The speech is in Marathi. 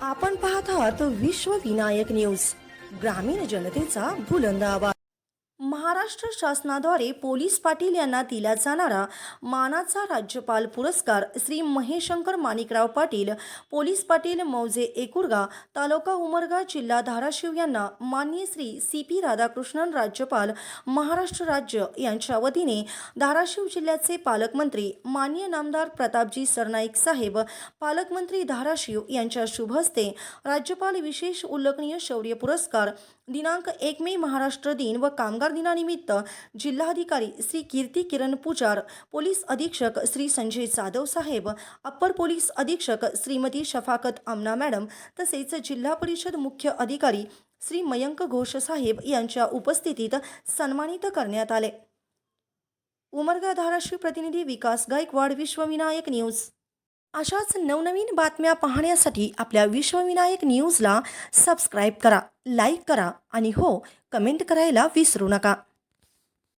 आपण पाहत आहात विश्व विनायक न्यूज. ग्रामीण जनतेचा बुलंद आवाज. महाराष्ट्र शासनाद्वारे पोलीस पाटील यांना दिला जाणारा मानाचा राज्यपाल पुरस्कार श्री महेशंकर माणिकराव पाटील पोलीस पाटील मौजे एकुरगा तालुका उमरगा जिल्हा धाराशिव यांना मान्य श्री सी पी राधाकृष्णन राज्यपाल महाराष्ट्र राज्य यांच्या वतीने धाराशिव जिल्ह्याचे पालकमंत्री मान्य नामदार प्रतापजी सरनाईक साहेब पालकमंत्री धाराशिव यांच्या शुभ हस्ते राज्यपाल विशेष उल्लेखनीय शौर्य पुरस्कार दिनांक एक मे महाराष्ट्र दिन व कामगार दिनानिमित्त जिल्हाधिकारी श्री कीर्ती किरण पुजार पोलीस अधीक्षक श्री संजय जाधव साहेब अप्पर पोलीस अधीक्षक श्रीमती शफाकत आमना मॅडम तसेच जिल्हा परिषद मुख्य अधिकारी श्री मयंक घोष साहेब यांच्या उपस्थितीत सन्मानित करण्यात आले. उमरगा धाराशिव प्रतिनिधी विकास गायकवाड विश्वविनायक न्यूज. अशाच नवनवीन बातम्या पाहण्यासाठी आपल्या विश्वविनायक न्यूजला सबस्क्राईब करा लाईक करा आणि हो कमेंट करायला विसरू नका.